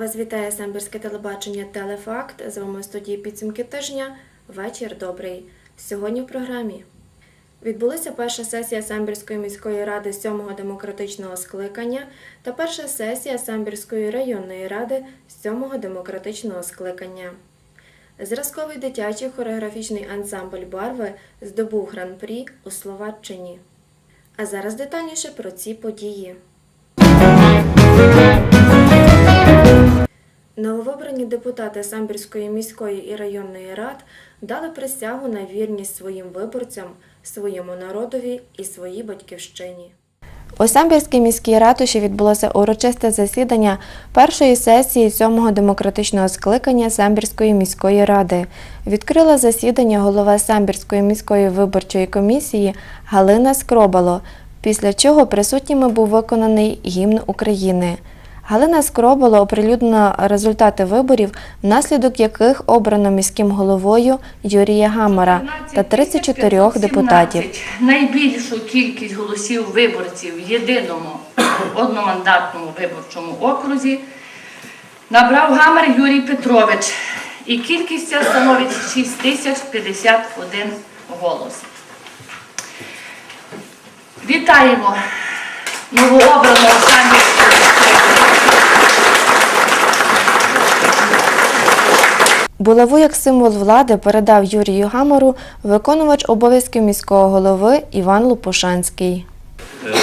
Вас вітає Самбірське телебачення Телефакт. З вами в студії підсумки тижня. Вечір добрий. Сьогодні в програмі. Відбулася перша сесія Самбірської міської ради 7-го демократичного скликання та перша сесія Самбірської районної ради 7-го демократичного скликання. Зразковий дитячий хореографічний ансамбль Барви здобув гран-прі у Словаччині. А зараз детальніше про ці події. Нововибрані депутати Самбірської міської і районної рад дали присягу на вірність своїм виборцям, своєму народові і своїй батьківщині. У Самбірській міській ратуші відбулося урочисте засідання першої сесії 7-го демократичного скликання Самбірської міської ради. Відкрила засідання голова Самбірської міської виборчої комісії Галина Скробало, після чого присутніми був виконаний гімн України. Галина Скробало оприлюднила результати виборів, внаслідок яких обрано міським головою Юрія Гамара та 34 депутатів. Найбільшу кількість голосів виборців в єдиному одномандатному виборчому окрузі набрав Гамер Юрій Петрович. І кількість ця становить 6051 голос. Вітаємо новообраного самбірського Булаву як символ влади передав Юрію Гамару виконувач обов'язків міського голови Іван Лупушанський. Е,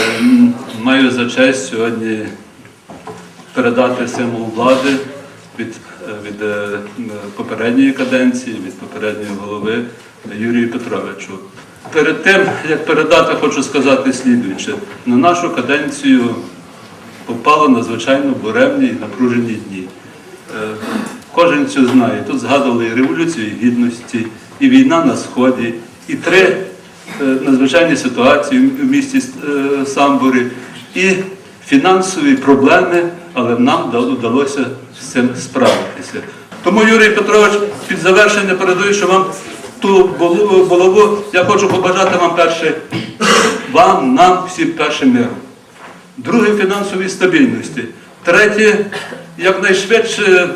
Маю за честь сьогодні передати символ влади від, е, від е, попередньої каденції, від попередньої голови Юрію Петровичу. Перед тим, як передати, хочу сказати слідуюче. На нашу каденцію попало надзвичайно буремні і напружені дні. Кожен це знає. Тут згадували і Революцію Гідності, і війна на Сході, і три е, надзвичайні ситуації в місті е, Самбурі, і фінансові проблеми, але нам вдалося з цим справитися. Тому, Юрій Петрович, під завершення передаючи вам ту булаву, я хочу побажати вам перше, вам, нам, всім перше миру. Друге фінансовій стабільності. Третє, якнайшвидше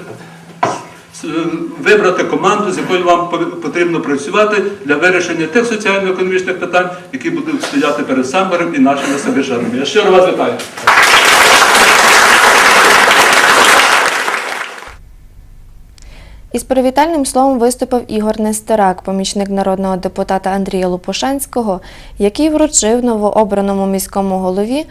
вибрати команду, з якою вам потрібно працювати для вирішення тих соціально-економічних питань, які будуть стояти перед Самборем і нашими самбірчанами. Я щиро вас вітаю. Із привітальним словом виступив Ігор Нестерак, помічник народного депутата Андрія Лупушанського, який вручив новообраному міському голові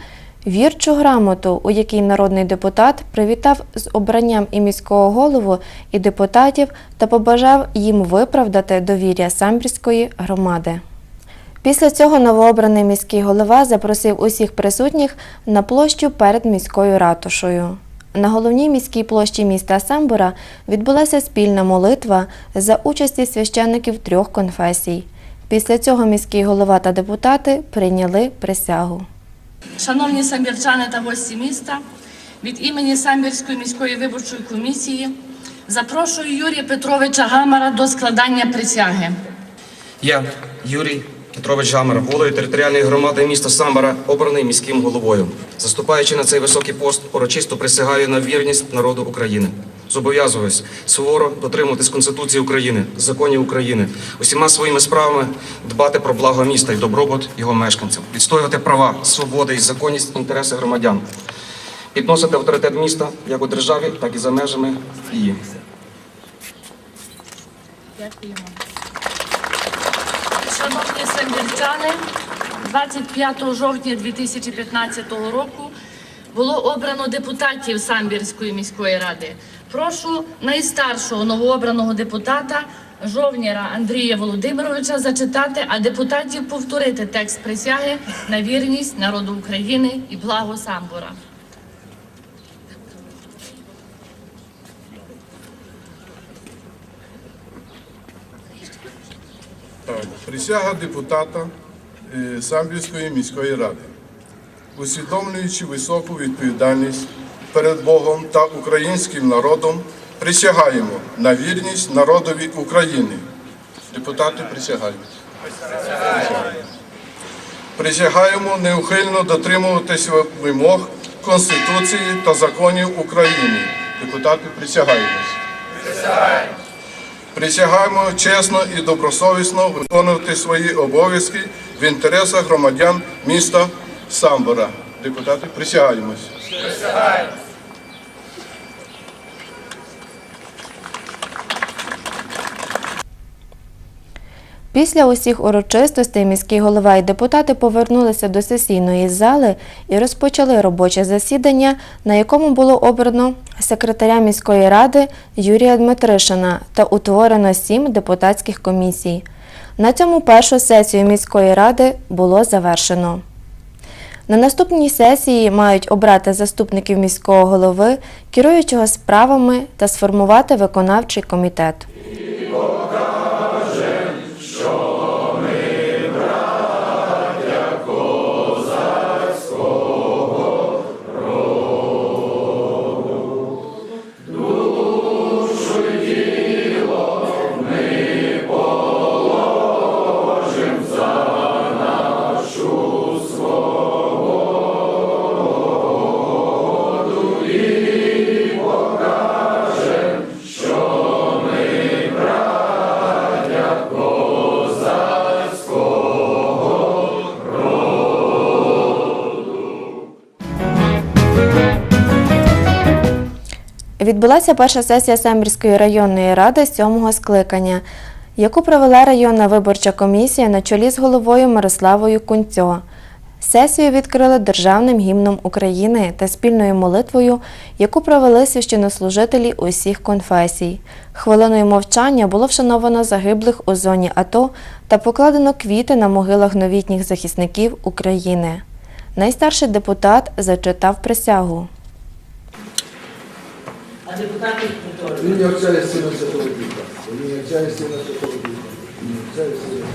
вірчу грамоту, у якій народний депутат привітав з обранням і міського голову, і депутатів та побажав їм виправдати довір'я самбірської громади. Після цього новообраний міський голова запросив усіх присутніх на площу перед міською ратушою. На головній міській площі міста Самбура відбулася спільна молитва за участі священників трьох конфесій. Після цього міський голова та депутати прийняли присягу. Шановні самбірчани та гості міста, від імені Самбірської міської виборчої комісії запрошую Юрія Петровича Гамара до складання присяги. Я, Юрій Петрович Гамер, головою територіальної громади міста Самбара, обраний міським головою. Заступаючи на цей високий пост, урочисто присягаю на вірність народу України. Зобов'язуюсь суворо дотримуватись Конституції України, законів України, усіма своїми справами дбати про благо міста і добробут його мешканців, відстоювати права, свободи і законність інтереси громадян, підносити авторитет міста як у державі, так і за межами її. Дякуємо. Шановні самбірчани, 25 жовтня 2015 року було обрано депутатів Самбірської міської ради. Прошу найстаршого новообраного депутата Жовніра Андрія Володимировича зачитати, а депутатів повторити текст присяги на вірність народу України і благо Самбора. Присяга депутата е, Самбірської міської ради, усвідомлюючи високу відповідальність перед Богом та українським народом, присягаємо на вірність народові України. Депутати присягають. Присягаємо. Неухильно дотримуватися вимог Конституції та законів України Депутати, присягаємось. Присягаємо чесно і добросовісно виконувати свої обов'язки в інтересах громадян міста Самбора. Депутати, присягаємось. Після усіх урочистостей міський голова і депутати повернулися до сесійної зали і розпочали робоче засідання, на якому було обрано секретаря міської ради Юрія Дмитришина та утворено сім депутатських комісій. На цьому першу сесію міської ради було завершено. На наступній сесії мають обрати заступників міського голови, керуючого справами та сформувати виконавчий комітет. Відбулася перша сесія Самбірської районної ради сьомого скликання, яку провела районна виборча комісія на чолі з головою Мирославою Кунцьо. Сесію відкрили державним гімном України та спільною молитвою, яку провели священнослужителі усіх конфесій. Хвилиною мовчання було вшановано загиблих у зоні АТО та покладено квіти на могилах новітніх захисників України. Найстарший депутат зачитав присягу. А депутати повторюють. В ім'я Отця і Сина Святого Духа. В ім'я Отця і Сина Святого Духа. В ім'я Отця Сина Святого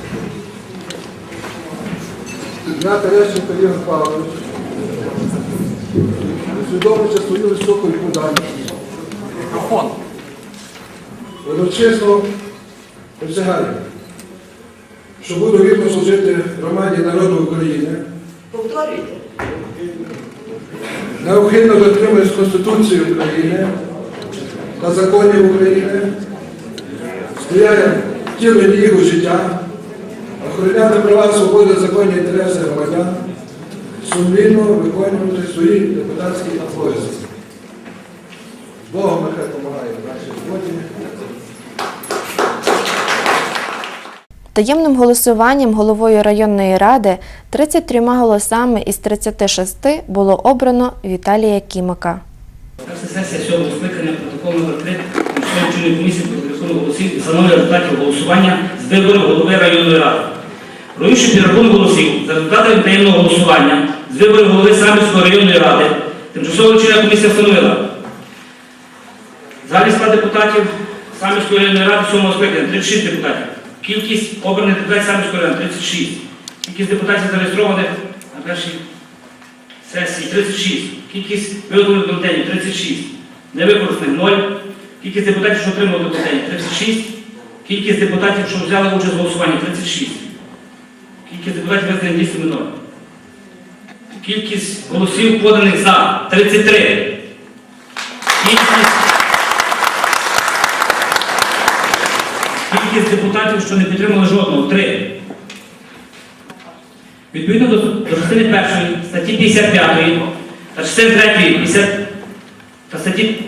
Духа. Я Терещенко Ігор Павлович, усвідомлюючи свою високу відповідальність. Мікрофон. Урочисто присягаю, що буду вірно служити громаді народу України, Повторюйте. неухильно дотримуюсь Конституції України та законів України, сприяє втіленню їх у життя, охороняти права, свободи, законні інтереси громадян, сумлінно виконувати свої депутатські обов'язки. Богом нехай допомагає в нашій роботі. Таємним голосуванням головою районної ради 33 голосами із 36 було обрано Віталія Кімака. Сесія сьомого скликання протокол номер 3 міської комісії про підрахунок голосів і встановлення результатів голосування з виборів голови районної ради. Про інший підрахунок голосів за результатами таємного голосування з виборів голови Самбірської районної ради тимчасова чільна комісія встановила. Загальний склад депутатів Самбірської районної ради сьомого скликання 36 депутатів. Кількість обраних депутатів Самбірської райони 36. Кількість депутатів зареєстрованих на першій сесії 36. Кількість виготовлених бюлетенів 36. Невикористаних 0. Кількість депутатів, що отримали бюлетені 36. Кількість депутатів, що взяли участь в голосуванні 36. Кількість депутатів визнаних дійсними 0. Кількість голосів поданих за 33. Кількість, кількість депутатів, що не підтримали жодного 3. Відповідно до, до частини першої статті 55 та частини 3 50, та статті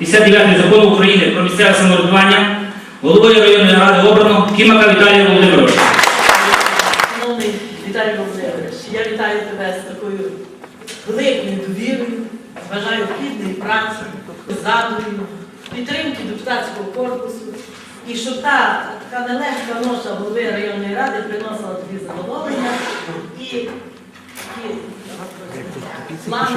59 закону України про місцеве самоврядування головою районної ради обрано Кімака Віталія Володимировича. Шановний Віталій Володимирович, я вітаю тебе з такою великою довірою, бажаю плідної праці, задумів, підтримки депутатського корпусу. І щоб та така нелегка ноша голови районної ради приносила тобі задоволення і, і щоб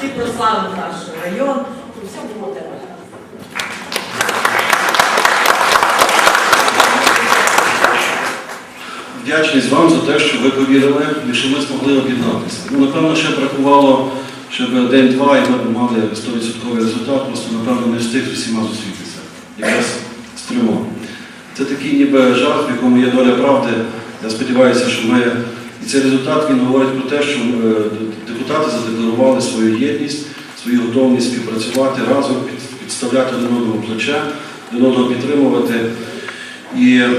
ти прославив наш район. І все було тебе. Вдячність вам за те, що ви повірили і що ми змогли об'єднатися. Ну, напевно, ще бракувало, щоб день-два і ми б мали 100% результат, просто, напевно, не встиг з усіма зустрітися. Якраз стримо. Це такий ніби жарт, в якому є доля правди. Я сподіваюся, що ми. І цей результат він говорить про те, що е, депутати задекларували свою єдність, свою готовність співпрацювати разом, підставляти один одному плече, один одного підтримувати. І е,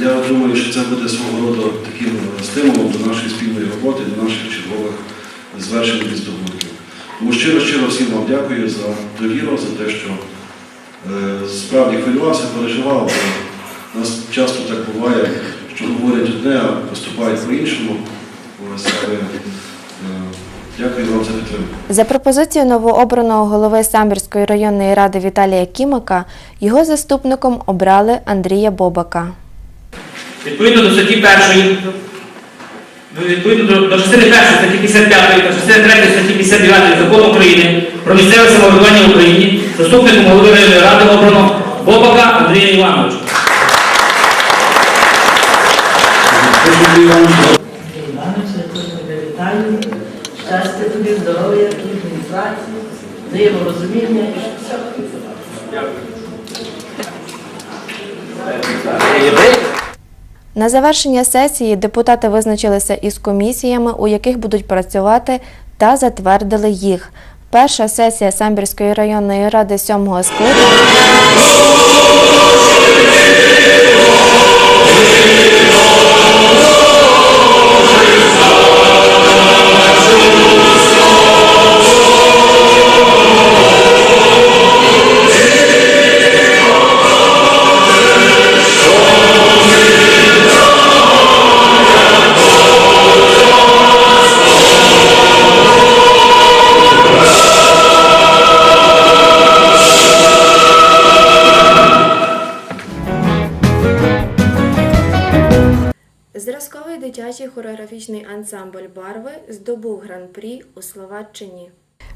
я думаю, що це буде свого роду таким е, стимулом до нашої спільної роботи, до наших чергових звершень і здобутків. Тому щиро-щиро всім вам дякую за довіру, за те, що е, справді хвилювався, переживав. У нас часто так буває, що говорять одне, а поступають по-іншому. Е, дякую вам за підтримку. За пропозицією новообраного голови Самбірської районної ради Віталія Кімака, його заступником обрали Андрія Бобака. Відповідно до статті першої, відповідно до, до частини першої статті 55 та частини 3 статті 59 закону України про місцеве самоврядування в Україні заступником голови районної ради обрано Бобака Андрія Івановича. Іванович, я тебе вітаю. Щастя тобі, здоров'я, праці, взаєморозуміння і все. На завершення сесії депутати визначилися із комісіями, у яких будуть працювати, та затвердили їх. Перша сесія Самбірської районної ради сьомого скликання Зразковий дитячий хореографічний ансамбль Барви здобув гран-прі у Словаччині.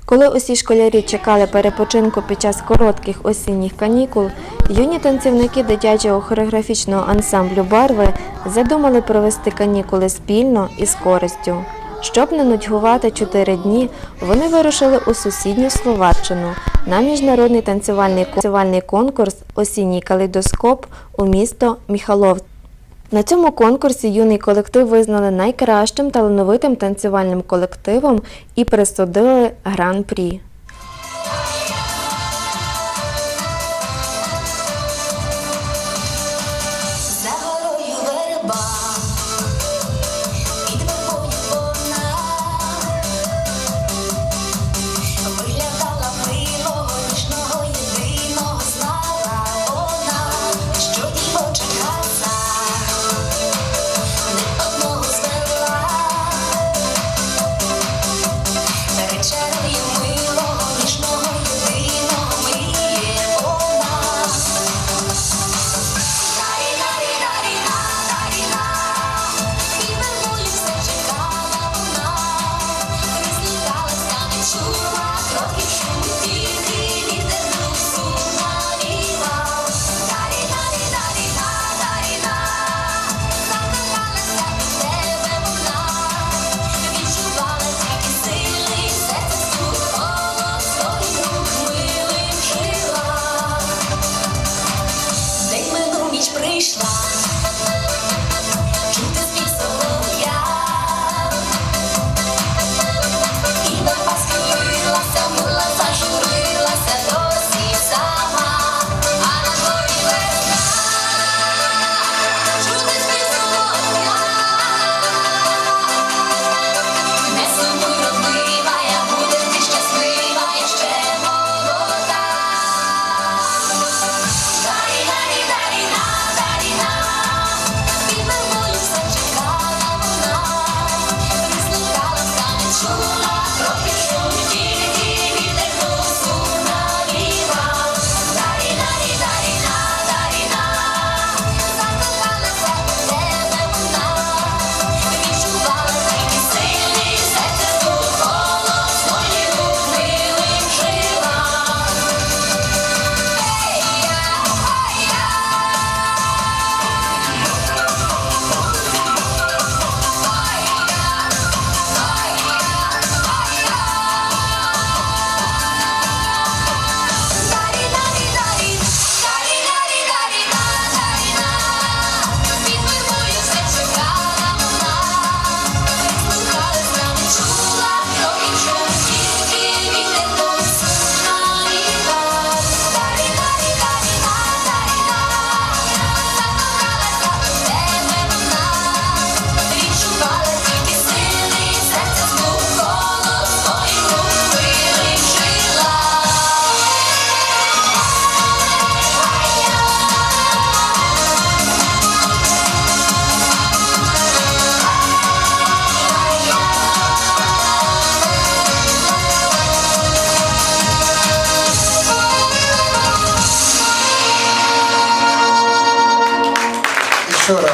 Коли усі школярі чекали перепочинку під час коротких осінніх канікул, юні танцівники дитячого хореографічного ансамблю Барви задумали провести канікули спільно і з користю. Щоб не нудьгувати чотири дні, вони вирушили у сусідню Словаччину на міжнародний танцювальний конкурс Осінній калейдоскоп у місто Міхалов. На цьому конкурсі юний колектив визнали найкращим талановитим танцювальним колективом і присудили гран-прі.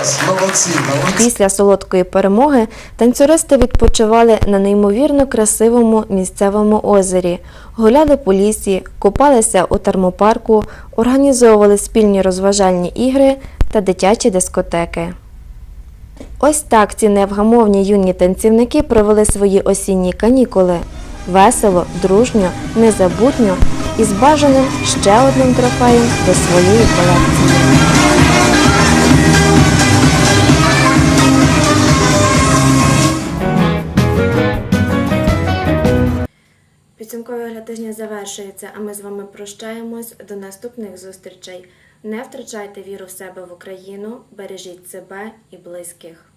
Раз, молодці, молодці. Після солодкої перемоги танцюристи відпочивали на неймовірно красивому місцевому озері, гуляли по лісі, купалися у термопарку, організовували спільні розважальні ігри та дитячі дискотеки. Ось так ці невгамовні юні танцівники провели свої осінні канікули. Весело, дружньо, незабутньо і з бажаним ще одним трофеєм до своєї колекції. Підсумковий тижня завершується, а ми з вами прощаємось до наступних зустрічей. Не втрачайте віру в себе в Україну, бережіть себе і близьких.